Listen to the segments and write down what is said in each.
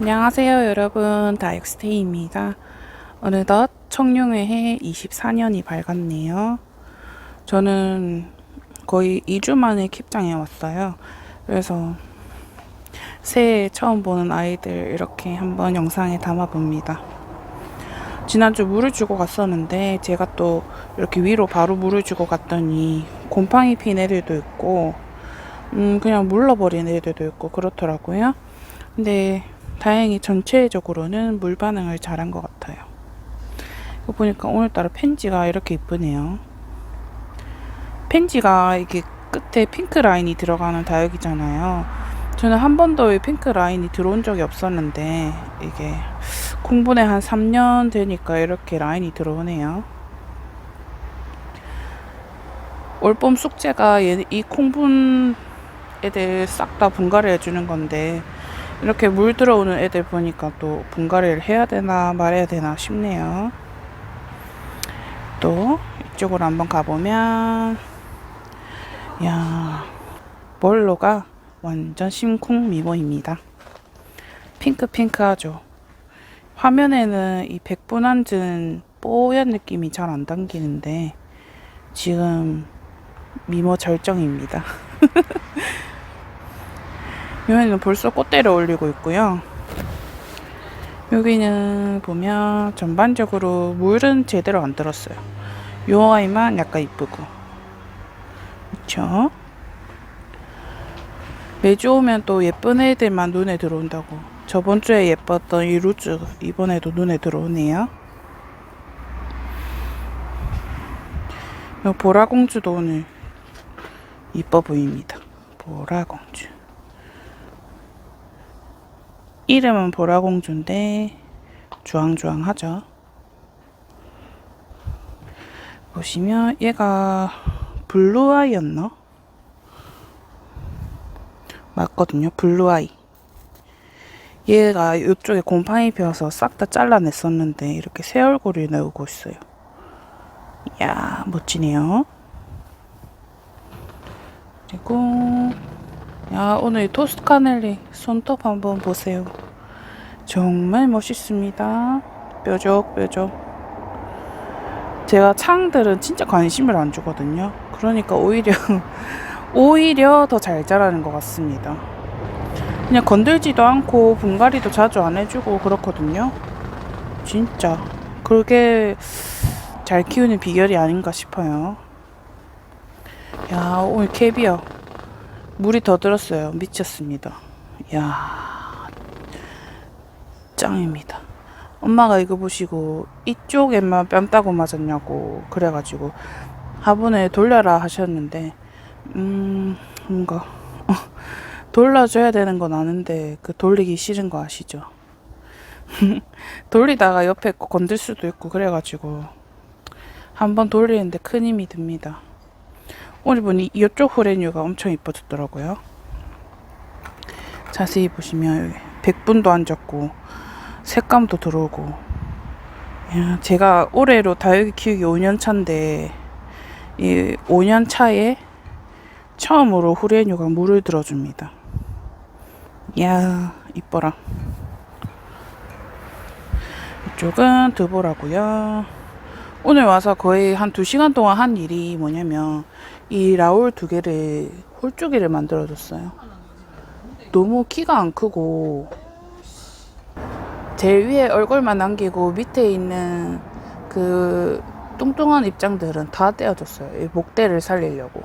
안녕하세요 여러분 다육스테이입니다. 어느덧 청룡회해 24년이 밝았네요. 저는 거의 2주 만에 킵장에 왔어요. 그래서 새해 처음 보는 아이들 이렇게 한번 영상에 담아봅니다. 지난주 물을 주고 갔었는데 제가 또 이렇게 위로 바로 물을 주고 갔더니 곰팡이 핀 애들도 있고 음 그냥 물러버린 애들도 있고 그렇더라고요. 근데 다행히 전체적으로는 물 반응을 잘한 것 같아요. 이거 보니까 오늘따라 펜지가 이렇게 이쁘네요. 펜지가 이게 끝에 핑크 라인이 들어가는 다육이잖아요. 저는 한 번도 이 핑크 라인이 들어온 적이 없었는데 이게 공분에 한 3년 되니까 이렇게 라인이 들어오네요. 올봄 숙제가 얘- 이 콩분 애들 싹 다 분갈이 해주는 건데 이렇게 물 들어오는 애들 보니까 또 분갈이를 해야 되나 말해야 되나 싶네요. 또 이쪽으로 한번 가보면 야 멀로가 완전 심쿵 미모입니다. 핑크핑크하죠. 화면에는 이 백분한증 뽀얀 느낌이 잘안 담기는데 지금 미모 절정입니다. 여기는 벌써 꽃대를 올리고 있고요. 여기는 보면 전반적으로 물은 제대로 안 들었어요. 요 아이만 약간 이쁘고. 그쵸? 매주 오면 또 예쁜 애들만 눈에 들어온다고. 저번 주에 예뻤던 이 루즈 이번에도 눈에 들어오네요. 요 보라공주도 오늘 이뻐 보입니다. 보라공주. 이름은 보라공주인데 주황주황하죠. 보시면 얘가 블루아이였나? 맞거든요. 블루아이. 얘가 이쪽에 곰팡이 피어서 싹 다 잘라냈었는데 이렇게 새 얼굴이 나오고 있어요. 이야 멋지네요. 그리고 야 오늘 이 토스카넬리 손톱 한번 보세요. 정말 멋있습니다. 뾰족뾰족. 제가 창들은 진짜 관심을 안 주거든요. 그러니까 오히려 오히려 더 잘 자라는 것 같습니다. 그냥 건들지도 않고 분갈이도 자주 안 해주고 그렇거든요. 진짜 그게 잘 키우는 비결이 아닌가 싶어요. 야 오늘 캐비어 물이 더 들었어요. 미쳤습니다. 야 짱입니다. 엄마가 이거 보시고 이쪽에만 뺨 따고 맞았냐고 그래가지고 화분에 돌려라 하셨는데 음 뭔가 어, 돌려줘야 되는 건 아는데 그 돌리기 싫은 거 아시죠? 돌리다가 옆에 거 건들 수도 있고 그래가지고 한번 돌리는데 큰 힘이 듭니다. 오늘 보니 이쪽 호레뉴가 엄청 이뻐졌더라고요. 자세히 보시면 백분도 앉았고 색감도 들어오고 야, 제가 올해로 다육이 키우기 5년 차인데 이 5년 차에 처음으로 후레뉴가 물을 들어줍니다. 이야 이뻐라. 이쪽은 드보라고요. 오늘 와서 거의 한 2시간 동안 한 일이 뭐냐면 이 라울 두 개를 홀쭉이를 만들어 줬어요. 너무 키가 안 크고 제일 위에 얼굴만 남기고 밑에 있는 그 뚱뚱한 입장들은 다 떼어줬어요. 이 목대를 살리려고.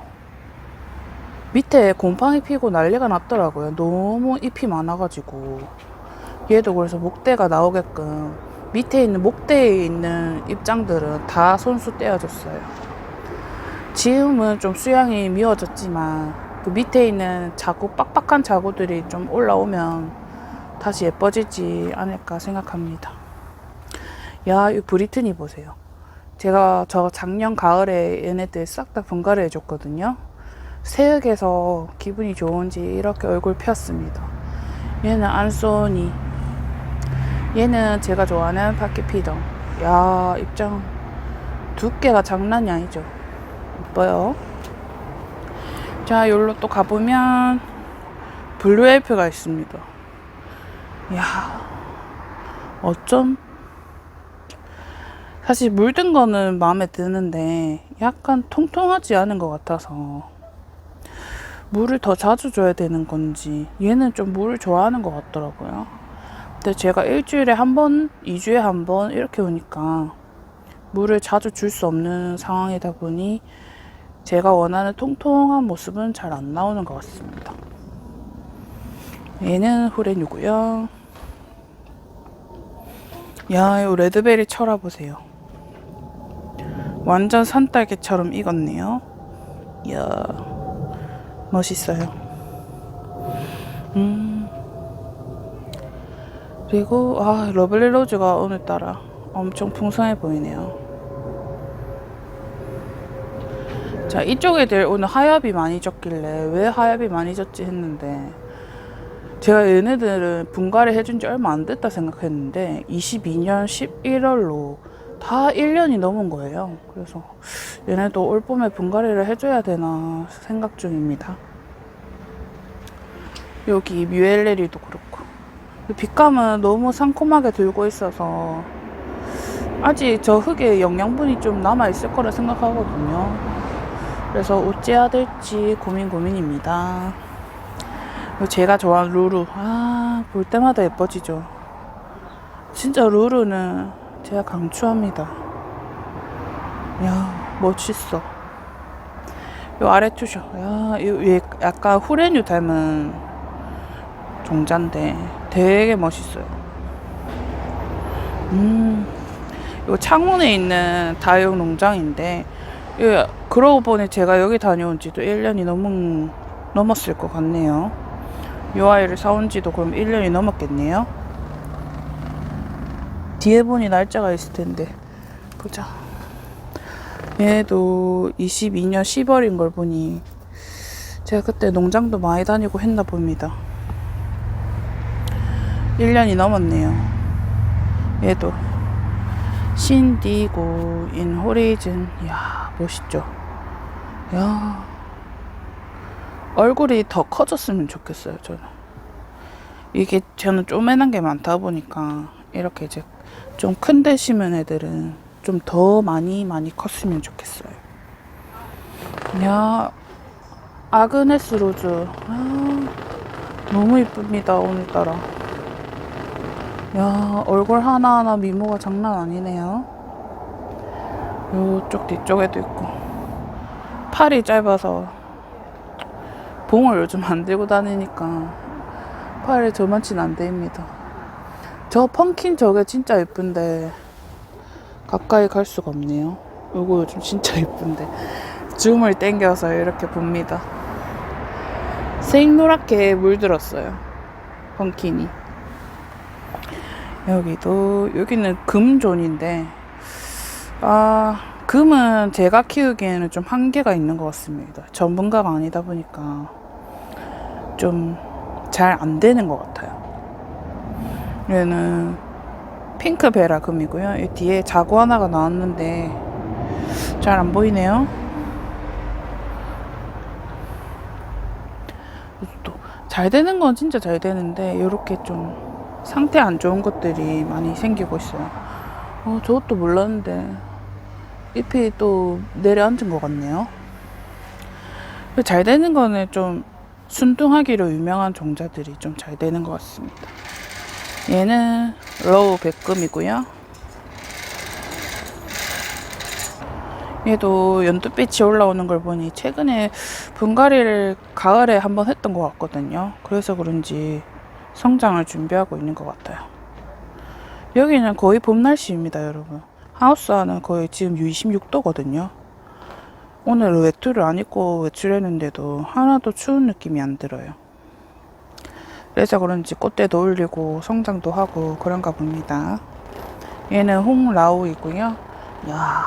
밑에 곰팡이 피고 난리가 났더라고요. 너무 잎이 많아가지고. 얘도 그래서 목대가 나오게끔 밑에 있는 목대에 있는 입장들은 다 손수 떼어줬어요. 지금은 좀 수양이 미워졌지만 그 밑에 있는 자구 빡빡한 자구들이 좀 올라오면 다시 예뻐지지 않을까 생각합니다. 야, 이 브리트니 보세요. 제가 저 작년 가을에 얘네들 싹 다 분갈이 해줬거든요. 새흙에서 기분이 좋은지 이렇게 얼굴 폈습니다. 얘는 안소니. 얘는 제가 좋아하는 파키피더. 야, 입장 두께가 장난이 아니죠. 이뻐요. 자, 여기로 또 가보면 블루 엘프가 있습니다. 야 어쩜 사실 물든 거는 마음에 드는데 약간 통통하지 않은 것 같아서 물을 더 자주 줘야 되는 건지 얘는 좀 물을 좋아하는 것 같더라고요. 근데 제가 일주일에 한 번, 이주에 한 번 이렇게 오니까 물을 자주 줄 수 없는 상황이다 보니 제가 원하는 통통한 모습은 잘 안 나오는 것 같습니다. 얘는 후렌이고요. 야, 이 레드베리 쳐라 보세요. 완전 산딸기처럼 익었네요. 이야, 멋있어요. 음. 그리고, 아, 러블리 로즈가 오늘따라 엄청 풍성해 보이네요. 자, 이쪽 애들 오늘 하엽이 많이 졌길래 왜 하엽이 많이 졌지 했는데 제가 얘네들은 분갈이 해준 지 얼마 안 됐다 생각했는데 22년 11월로 다 1년이 넘은 거예요. 그래서 얘네도 올 봄에 분갈이를 해줘야 되나 생각 중입니다. 여기 뮤엘레리도 그렇고 빛감은 너무 상콤하게 들고 있어서 아직 저 흙에 영양분이 좀 남아 있을 거라 생각하거든요. 그래서 어째야 될지 고민 고민입니다. 제가 좋아하는 루루. 아, 볼 때마다 예뻐지죠. 진짜 루루는 제가 강추합니다. 야, 멋있어. 요 아래 투셔. 야, 요, 얘 약간 후레뉴 닮은 종자인데 되게 멋있어요. 음, 요 창원에 있는 다육 농장인데, 예, 그러고 보니 제가 여기 다녀온 지도 1년이 넘은, 넘었을 것 같네요. 요 아이를 사온 지도 그럼 1년이 넘었겠네요. 뒤에 보니 날짜가 있을 텐데. 보자. 얘도 22년 10월인 걸 보니 제가 그때 농장도 많이 다니고 했나 봅니다. 1년이 넘었네요. 얘도 신디고 인 호리즌. 이야, 멋있죠? 야. 얼굴이 더 커졌으면 좋겠어요, 저는. 이게 저는 쪼매난 게 많다 보니까 이렇게 이제 좀 큰 데 심은 애들은 좀 더 많이 많이 컸으면 좋겠어요. 야, 아그네스 로즈. 아, 너무 이쁩니다, 오늘따라. 야, 얼굴 하나하나 미모가 장난 아니네요. 요쪽 뒤쪽에도 있고. 팔이 짧아서 봉을 요즘 안 들고 다니니까 팔이 저만치는 안 됩니다. 저 펌킨 저게 진짜 예쁜데 가까이 갈 수가 없네요. 요거 요즘 진짜 예쁜데 줌을 당겨서 이렇게 봅니다. 생노랗게 물들었어요. 펌킨이. 여기도 여기는 금존인데 아 금은 제가 키우기에는 좀 한계가 있는 것 같습니다. 전문가가 아니다 보니까 좀 잘 안 되는 것 같아요. 얘는 핑크 베라 금이고요. 이 뒤에 자구 하나가 나왔는데 잘 안 보이네요. 또 잘 되는 건 진짜 잘 되는데 이렇게 좀 상태 안 좋은 것들이 많이 생기고 있어요. 어, 저것도 몰랐는데 잎이 또 내려앉은 것 같네요. 잘 되는 거는 좀 순둥하기로 유명한 종자들이 좀 잘 되는 것 같습니다. 얘는 로우 백금이고요. 얘도 연두빛이 올라오는 걸 보니 최근에 분갈이를 가을에 한번 했던 것 같거든요. 그래서 그런지 성장을 준비하고 있는 것 같아요. 여기는 거의 봄 날씨입니다, 여러분. 하우스 안은 거의 지금 26도거든요. 오늘 외투를 안 입고 외출했는데도 하나도 추운 느낌이 안 들어요. 그래서 그런지 꽃대도 올리고 성장도 하고 그런가 봅니다. 얘는 홍라우이고요. 야,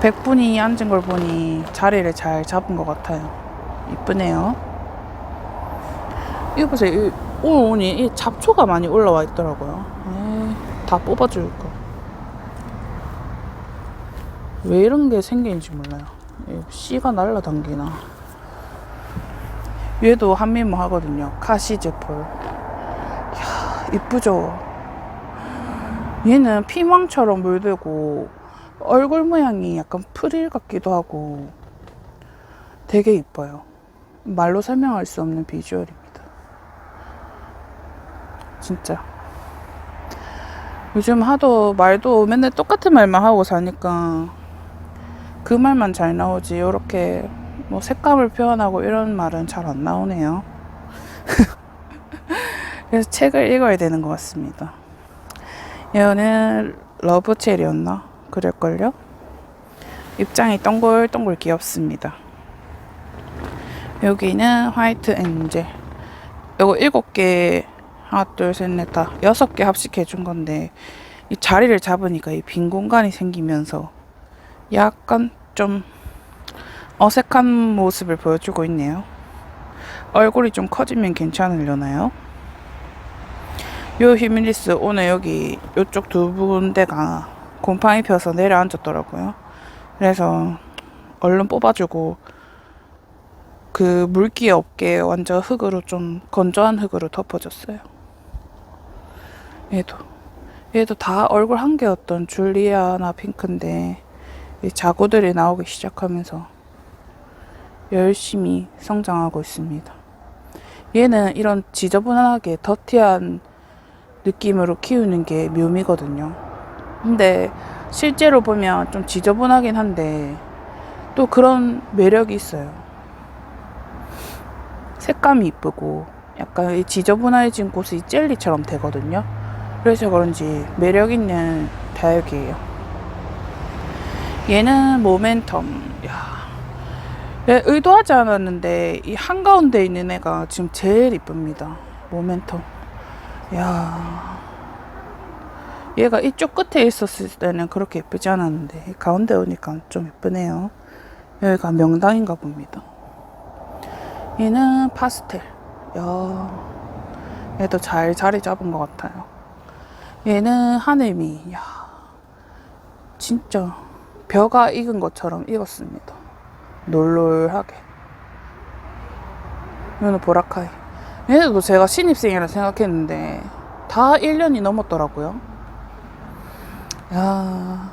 백분이 앉은 걸 보니 자리를 잘 잡은 것 같아요. 이쁘네요. 이거 보세요. 이, 오늘 오니 이 잡초가 많이 올라와 있더라고요. 에이, 다 뽑아줄 거. 왜 이런 게 생기는지 몰라요. 이 씨가 날라당기나. 얘도 한미모 하거든요. 카시즈폴. 이야, 이쁘죠? 얘는 피망처럼 물들고 얼굴 모양이 약간 프릴 같기도 하고 되게 이뻐요. 말로 설명할 수 없는 비주얼입니다. 진짜. 요즘 하도 말도 맨날 똑같은 말만 하고 사니까 그 말만 잘 나오지. 이렇게 뭐 색감을 표현하고 이런 말은 잘 안 나오네요. 그래서 책을 읽어야 되는 것 같습니다. 얘는 러브첼이었나? 그럴걸요? 입장이 동글동글 귀엽습니다. 여기는 화이트 엔젤. 이거 일곱 개, 하나, 둘, 셋, 넷, 다 여섯 개 합식해 준 건데, 이 자리를 잡으니까 이 빈 공간이 생기면서 약간 좀 어색한 모습을 보여주고 있네요. 얼굴이 좀 커지면 괜찮으려나요? 요 히밀리스 오늘 여기 요쪽 두 군데가 곰팡이 펴서 내려앉았더라고요. 그래서 얼른 뽑아주고 그 물기 없게 완전 흙으로 좀 건조한 흙으로 덮어줬어요. 얘도 얘도 다 얼굴 한 개였던 줄리아나 핑크인데 이 자구들이 나오기 시작하면서 열심히 성장하고 있습니다. 얘는 이런 지저분하게 더티한 느낌으로 키우는 게 묘미거든요. 근데 실제로 보면 좀 지저분하긴 한데 또 그런 매력이 있어요. 색감이 이쁘고 약간 이 지저분해진 곳이 젤리처럼 되거든요. 그래서 그런지 매력 있는 다육이에요. 얘는 모멘텀. 야. 얘 의도하지 않았는데 이 한가운데 있는 애가 지금 제일 이쁩니다. 모멘텀. 야. 얘가 이쪽 끝에 있었을 때는 그렇게 예쁘지 않았는데 가운데 오니까 좀 예쁘네요. 여기가 명당인가 봅니다. 얘는 파스텔. 야. 얘도 잘 자리 잡은 것 같아요. 얘는 하늘미. 야. 진짜 벼가 익은 것처럼 익었습니다. 놀놀하게. 얘는 보라카이. 얘네도 제가 신입생이라 생각했는데 다 1년이 넘었더라고요. 야.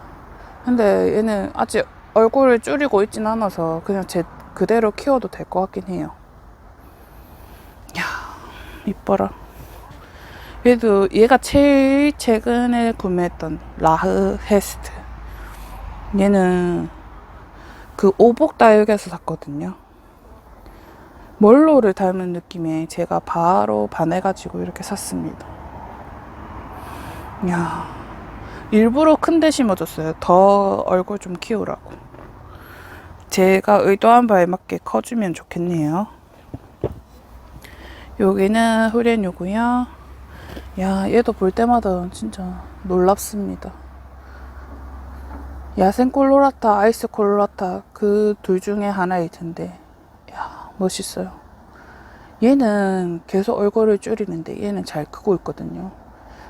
근데 얘는 아직 얼굴을 줄이고 있진 않아서 그냥 제 그대로 키워도 될 것 같긴 해요. 야, 이뻐라. 얘도 얘가 제일 최근에 구매했던 라흐 헤스트. 얘는 그 오복 다육에서 샀거든요. 멀로를 닮은 느낌에 제가 바로 반해가지고 이렇게 샀습니다. 야, 일부러 큰 데 심어줬어요. 더 얼굴 좀 키우라고. 제가 의도한 바에 맞게 커주면 좋겠네요. 여기는 후렌유고요. 야, 얘도 볼 때마다 진짜 놀랍습니다. 야생 콜로라타, 아이스 콜로라타 그 둘 중에 하나일 텐데, 야 멋있어요. 얘는 계속 얼굴을 줄이는데 얘는 잘 크고 있거든요.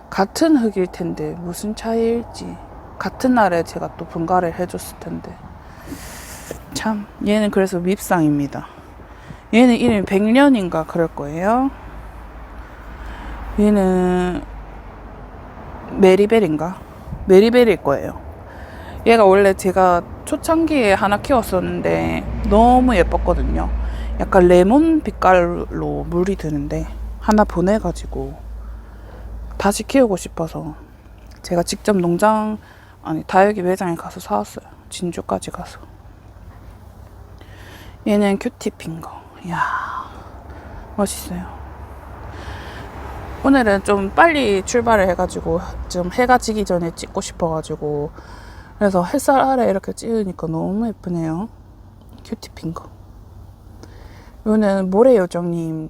같은 흙일 텐데 무슨 차이일지 같은 날에 제가 또 분갈이를 해줬을 텐데 참 얘는 그래서 밉상입니다. 얘는 이름이 백년인가 그럴 거예요. 얘는 메리벨인가? 메리벨일 거예요. 얘가 원래 제가 초창기에 하나 키웠었는데 너무 예뻤거든요. 약간 레몬 빛깔로 물이 드는데 하나 보내가지고 다시 키우고 싶어서 제가 직접 농장 아니 다육이 매장에 가서 사왔어요. 진주까지 가서. 얘는 큐티핀 거. 이야 멋있어요. 오늘은 좀 빨리 출발을 해가지고 좀 해가 지기 전에 찍고 싶어가지고 그래서 햇살 아래 이렇게 찍으니까 너무 예쁘네요. 큐티핀 거. 이거는 모래요정님이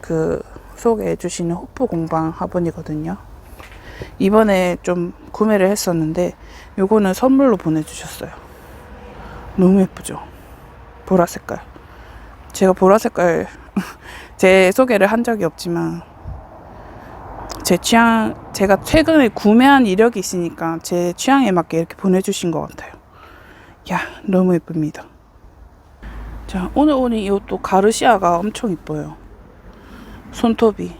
그 소개해 주시는 호프 공방 화분이거든요. 이번에 좀 구매를 했었는데 요거는 선물로 보내주셨어요. 너무 예쁘죠? 보라 색깔. 제가 보라 색깔 제 소개를 한 적이 없지만 제 취향 제가 최근에 구매한 이력이 있으니까 제 취향에 맞게 이렇게 보내주신 것 같아요. 야 너무 예쁩니다. 자 오늘 오는 이 옷도 가르시아가 엄청 이뻐요. 손톱이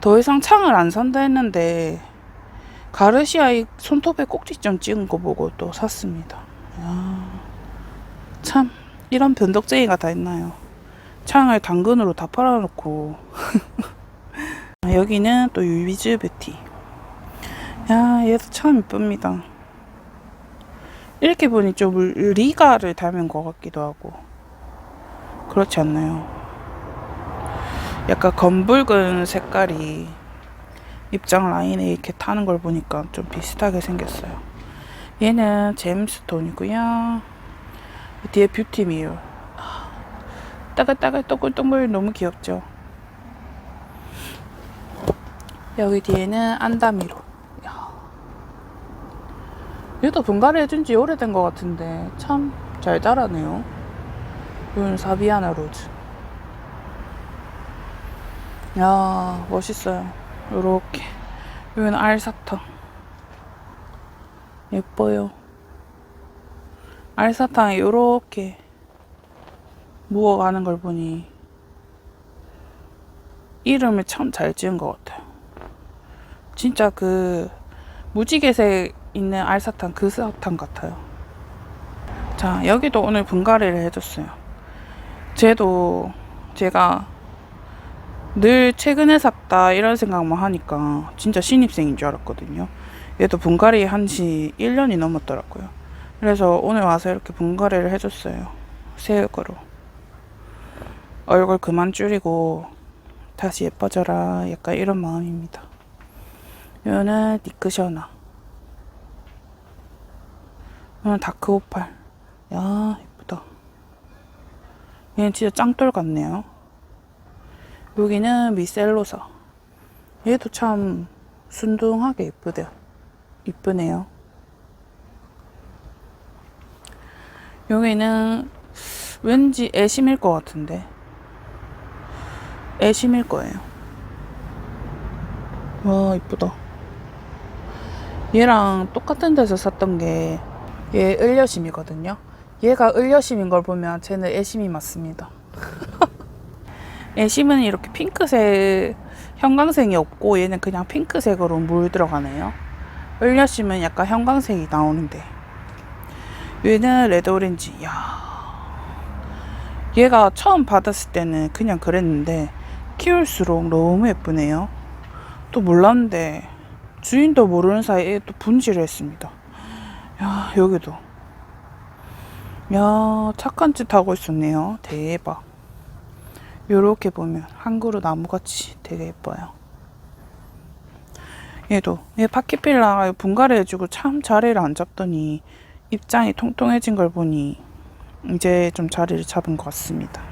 더 이상 창을 안 산다 했는데 가르시아 이 손톱에 꼭지점 찍은 거 보고 또 샀습니다. 야, 참 이런 변덕쟁이가 다 있나요? 창을 당근으로 다 팔아놓고 여기는 또 유비즈 뷰티. 야 얘도 참 이쁩니다. 이렇게 보니 좀 리가를 닮은 것 같기도 하고 그렇지 않나요? 약간 검붉은 색깔이 입장 라인에 이렇게 타는 걸 보니까 좀 비슷하게 생겼어요. 얘는 제임스톤이고요. 뒤에 뷰티 미러. 따글따글 동글동글 너무 귀엽죠? 여기 뒤에는 안다미로. 야. 얘도 분갈이 해준 지 오래된 것 같은데 참 잘 자라네요. 이건 사비아나 로즈. 야 멋있어요. 요렇게. 여기는 알사탕. 예뻐요. 알사탕에 요렇게 묵어가는 걸 보니 이름을 참 잘 지은 것 같아요. 진짜 그 무지개색 있는 알사탕 그 사탕 같아요. 자, 여기도 오늘 분갈이를 해줬어요. 쟤도 제가 늘 최근에 샀다 이런 생각만 하니까 진짜 신입생인 줄 알았거든요. 얘도 분갈이 한 지 1년이 넘었더라고요. 그래서 오늘 와서 이렇게 분갈이를 해줬어요. 새우거로. 얼굴 그만 줄이고 다시 예뻐져라. 약간 이런 마음입니다. 이거는 니크셔나. 이거는 다크 오팔. 야, 예쁘다. 얘는 진짜 짱돌 같네요. 여기는 미셀로사. 얘도 참 순둥하게 예쁘대요. 이쁘네요. 여기는 왠지 애심일 것 같은데. 애심일 거예요. 와, 이쁘다. 얘랑 똑같은 데서 샀던 게 얘 을려심이거든요. 얘가 을려심인 걸 보면 쟤는 애심이 맞습니다. 애심은 이렇게 핑크색 형광색이 없고 얘는 그냥 핑크색으로 물 들어가네요. 을려심은 약간 형광색이 나오는데 얘는 레드 오렌지. 야. 얘가 처음 받았을 때는 그냥 그랬는데 키울수록 너무 예쁘네요. 또 몰랐는데 주인도 모르는 사이에 또 분지를 했습니다. 야, 여기도. 야, 착한 짓 하고 있었네요. 대박. 요렇게 보면 한 그루 나무같이 되게 예뻐요. 얘도 얘 파키필라 분갈이 해주고 참 자리를 안 잡더니 입장이 통통해진 걸 보니 이제 좀 자리를 잡은 것 같습니다.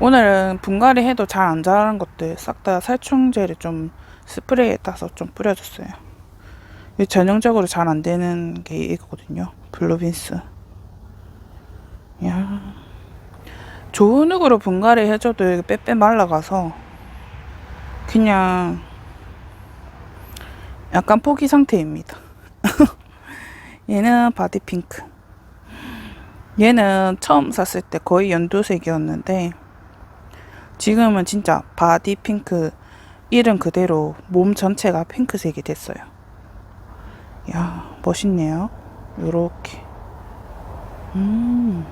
오늘은 분갈이 해도 잘 안 자라는 것들 싹 다 살충제를 좀 스프레이에 따서 좀 뿌려줬어요. 전형적으로 잘 안 되는 게 이거거든요. 블루빈스. 야. 좋은 흙으로 분갈이 해줘도 빼빼 말라가서 그냥 약간 포기 상태입니다. 얘는 바디 핑크. 얘는 처음 샀을 때 거의 연두색이었는데 지금은 진짜 바디 핑크 이름 그대로 몸 전체가 핑크색이 됐어요. 야 멋있네요. 요렇게. 음.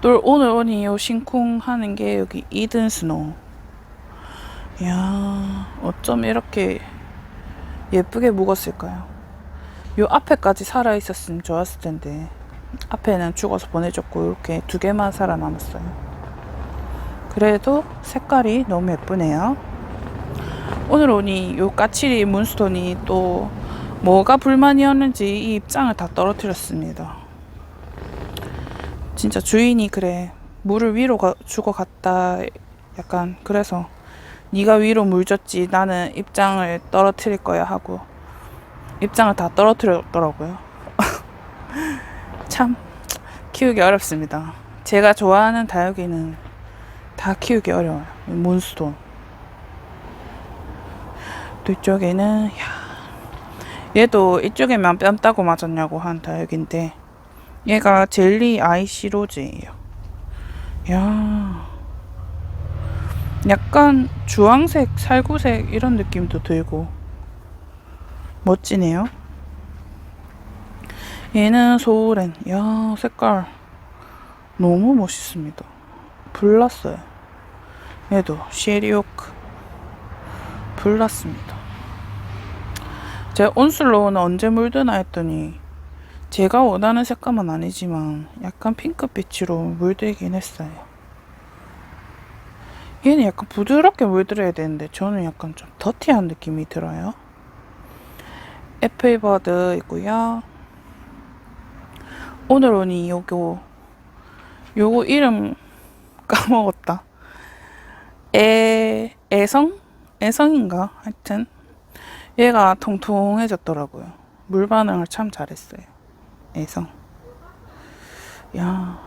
또 오늘 오니 요 심쿵 하는 게 여기 이든 스노우. 야 어쩜 이렇게 예쁘게 묵었을까요? 요 앞에까지 살아 있었으면 좋았을 텐데 앞에는 죽어서 보내줬고 이렇게 두 개만 살아남았어요. 그래도 색깔이 너무 예쁘네요. 오늘 오니 요 까칠이 문스톤이 또 뭐가 불만이었는지 이 입장을 다 떨어뜨렸습니다. 진짜 주인이 그래 물을 위로 가, 주고 갔다 약간 그래서 네가 위로 물 줬지 나는 입장을 떨어뜨릴 거야 하고 입장을 다 떨어뜨렸더라고요. 참 키우기 어렵습니다. 제가 좋아하는 다육이는 다 키우기 어려워요. 몬스톤. 또 이쪽에는 야, 얘도 이쪽에만 뺨 따고 맞았냐고 한 다육인데 얘가 젤리 아이시 로즈예요. 야 약간 주황색, 살구색 이런 느낌도 들고 멋지네요. 얘는 소울엔. 야, 색깔 너무 멋있습니다. 불났어요. 얘도 쉐리오크 불났습니다. 제가 온슬로우는 언제 물드나 했더니 제가 원하는 색감은 아니지만 약간 핑크빛으로 물들긴 했어요. 얘는 약간 부드럽게 물들어야 되는데 저는 약간 좀 더티한 느낌이 들어요. 애플버드 있고요. 오늘은 요거 요거 이름 까먹었다. 애 애성 애성인가 하여튼 얘가 통통해졌더라고요. 물 반응을 참 잘했어요. 애성. 야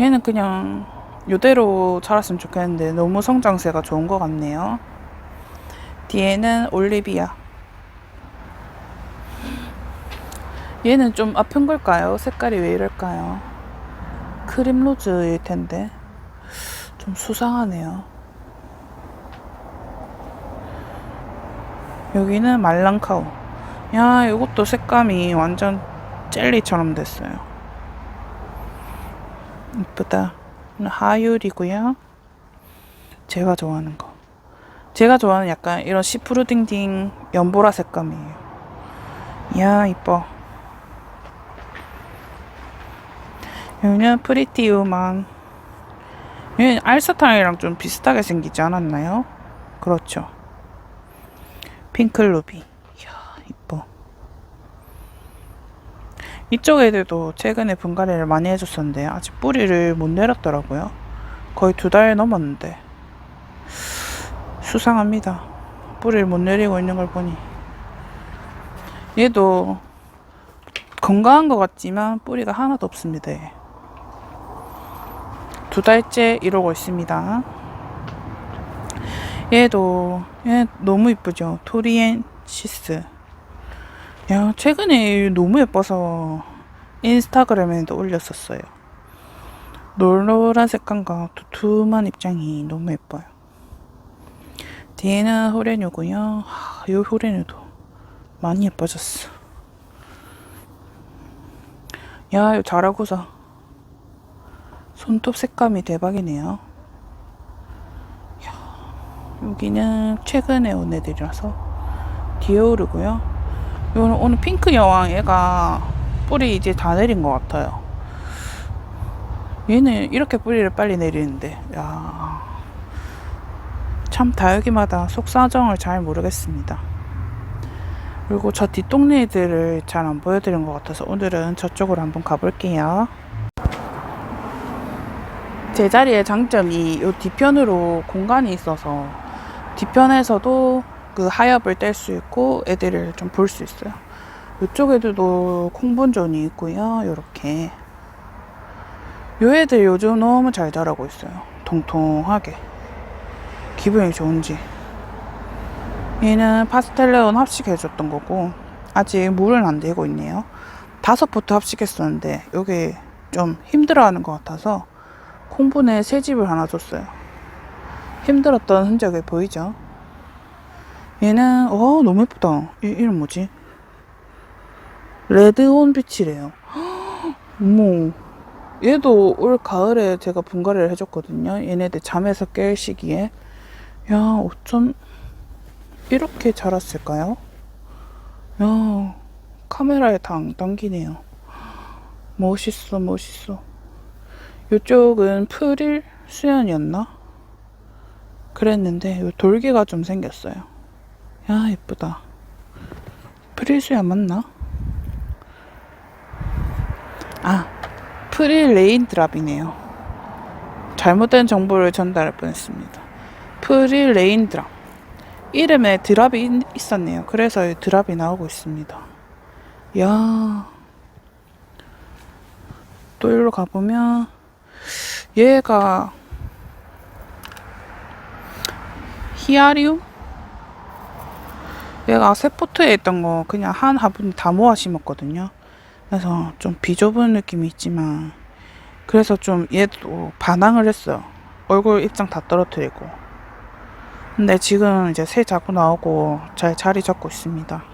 얘는 그냥 요대로 자랐으면 좋겠는데 너무 성장세가 좋은 것 같네요. 뒤에는 올리비아. 얘는 좀 아픈 걸까요? 색깔이 왜 이럴까요? 크림 로즈일 텐데 좀 수상하네요. 여기는 말랑카우. 야, 이것도 색감이 완전 젤리처럼 됐어요. 이쁘다. 하율이고요. 제가 좋아하는 거. 제가 좋아하는 약간 이런 시푸르딩딩 연보라 색감이에요. 이야 이뻐. 여기는 프리티 우만. 얘는 알사탕이랑 좀 비슷하게 생기지 않았나요? 그렇죠. 핑클루비. 이야 이뻐. 이쪽 애들도 최근에 분갈이를 많이 해줬었는데 아직 뿌리를 못 내렸더라고요. 거의 두 달 넘었는데 수상합니다. 뿌리를 못 내리고 있는 걸 보니 얘도 건강한 것 같지만 뿌리가 하나도 없습니다. 얘. 두 달째 이러고 있습니다. 얘도 얘 너무 이쁘죠. 토리엔시스. 야, 최근에 너무 예뻐서 인스타그램에도 올렸었어요. 노란 색감과 두툼한 입장이 너무 예뻐요. 뒤에는 호레뉴고요. 하, 이 호레뉴도 많이 예뻐졌어. 야, 이거 잘하고서 손톱 색감이 대박이네요. 야, 여기는 최근에 온 애들이라서 디오르고요. 이거는 오늘 핑크 여왕 얘가 뿌리 이제 다 내린 것 같아요. 얘는 이렇게 뿌리를 빨리 내리는데, 야. 참 다육이마다 속사정을 잘 모르겠습니다. 그리고 저 뒷동네들을 잘 안 보여드린 것 같아서 오늘은 저쪽으로 한번 가볼게요. 제 자리의 장점이 이 뒤편으로 공간이 있어서 뒤편에서도 그 하엽을 뗄 수 있고 애들을 좀 볼 수 있어요. 이쪽 애들도 콩분존이 있고요. 요렇게. 요 애들 요즘 너무 잘 자라고 있어요. 통통하게. 기분이 좋은지. 얘는 파스텔레온 합식해줬던 거고, 아직 물은 안 되고 있네요. 다섯 포트 합식했었는데, 요게 좀 힘들어하는 것 같아서, 콩분에 새 집을 하나 줬어요. 힘들었던 흔적이 보이죠? 얘는, 어, 너무 예쁘다. 이, 이름 뭐지? 레드온 빛이래요. 어머. 얘도 올 가을에 제가 분갈이를 해줬거든요. 얘네들 잠에서 깰 시기에. 야, 어쩜 이렇게 자랐을까요? 야, 카메라에 다안 당기네요. 멋있어, 멋있어. 이쪽은 프릴 수연이었나? 그랬는데, 요 돌기가 좀 생겼어요. 야, 예쁘다. 프릴 수연 맞나? 아, 프릴 레인 드랍이네요. 잘못된 정보를 전달할 뻔했습니다. 프릴 레인 드랍. 이름에 드랍이 있- 있었네요. 그래서 이 드랍이 나오고 있습니다. 야. 또 일로 가보면 얘가 히아리움? 얘가 세포트에 있던 거 그냥 한 화분 다 모아 심었거든요. 그래서 좀 비좁은 느낌이 있지만 그래서 좀 얘도 반항을 했어요. 얼굴 입장 다 떨어뜨리고. 근데 지금 이제 새 자꾸 나오고 잘 자리 잡고 있습니다.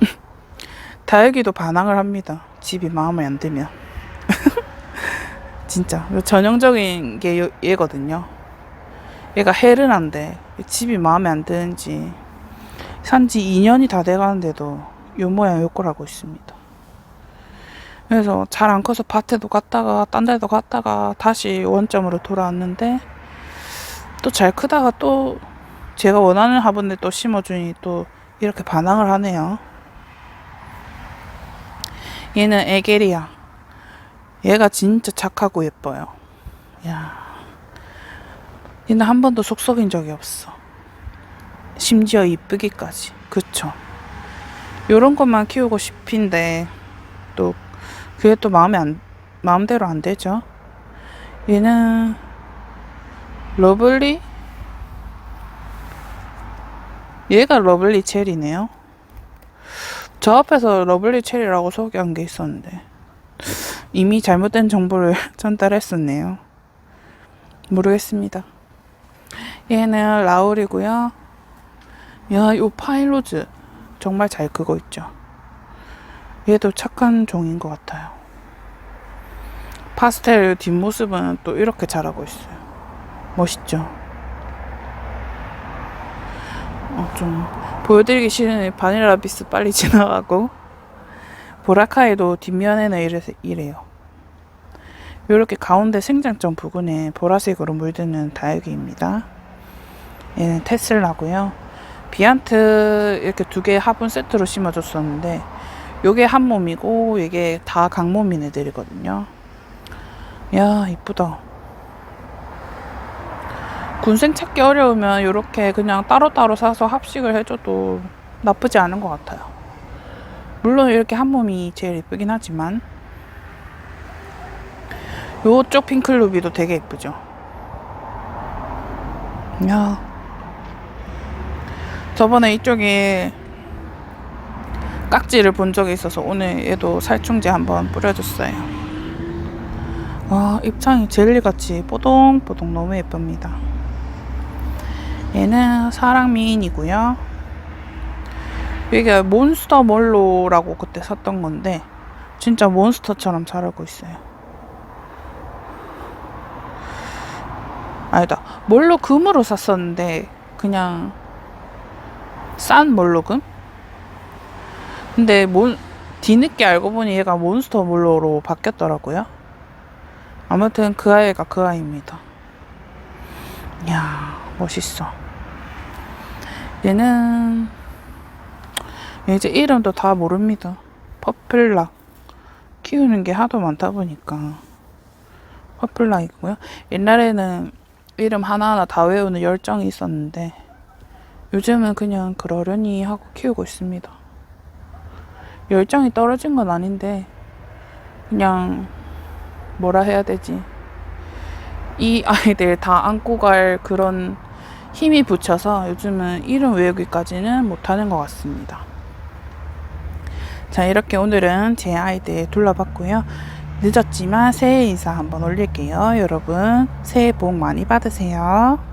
다육이도 반항을 합니다. 집이 마음에 안 들면. 진짜 전형적인 게 요- 얘거든요. 얘가 헤르난데 집이 마음에 안 드는지 산지 2년이 다 돼가는데도 요 모양 요 꼴하고 있습니다. 그래서 잘 안 커서 밭에도 갔다가 딴 데도 갔다가 다시 원점으로 돌아왔는데 또 잘 크다가 또 제가 원하는 화분에 또 심어주니 또 이렇게 반항을 하네요. 얘는 에게리아. 얘가 진짜 착하고 예뻐요. 야. 얘는 한 번도 속 썩인 적이 없어. 심지어 이쁘기까지. 그쵸. 요런 것만 키우고 싶은데, 또, 그게 또 마음에 안, 마음대로 안 되죠. 얘는, 러블리? 얘가 러블리 체리네요. 저 앞에서 러블리 체리라고 소개한 게 있었는데, 이미 잘못된 정보를 전달했었네요. 모르겠습니다. 얘는 라울이고요. 야, 요 파일로즈 정말 잘 크고 있죠. 얘도 착한 종인 것 같아요. 파스텔 뒷모습은 또 이렇게 자라고 있어요. 멋있죠? 어, 좀 보여드리기 싫은 바닐라 비스 빨리 지나가고 보라카이도 뒷면에는 이래, 이래요. 이렇게 가운데 생장점 부분에 보라색으로 물드는 다육이입니다. 얘는 테슬라고요. 비안트 이렇게 두 개 화분 세트로 심어줬었는데 요게 한 몸이고 이게 다 강몸인 애들이거든요. 야 이쁘다. 군생 찾기 어려우면 이렇게 그냥 따로따로 사서 합식을 해줘도 나쁘지 않은 것 같아요. 물론 이렇게 한 몸이 제일 예쁘긴 하지만 요쪽 핑클루비도 되게 예쁘죠. 야. 저번에 이쪽에 깍지를 본 적이 있어서 오늘 얘도 살충제 한번 뿌려줬어요. 와, 입장이 젤리같이 뽀동뽀동 너무 예쁩니다. 얘는 사랑미인이고요. 이게 몬스터 몰로라고 그때 샀던 건데 진짜 몬스터처럼 자라고 있어요. 아니다. 몰로 금으로 샀었는데 그냥 싼 몰로금? 근데 몬 뒤늦게 알고 보니 얘가 몬스터 몰로로 바뀌었더라고요. 아무튼 그 아이가 그 아이입니다. 이야 멋있어. 얘는 이제 이름도 다 모릅니다. 퍼플락 키우는 게 하도 많다 보니까 퍼플락이고요. 옛날에는 이름 하나하나 다 외우는 열정이 있었는데 요즘은 그냥 그러려니 하고 키우고 있습니다. 열정이 떨어진 건 아닌데 그냥 뭐라 해야 되지? 이 아이들 다 안고 갈 그런 힘이 붙여서 요즘은 이름 외우기까지는 못하는 것 같습니다. 자, 이렇게 오늘은 제 아이들 둘러봤고요. 늦었지만 새해 인사 한번 올릴게요. 여러분, 새해 복 많이 받으세요.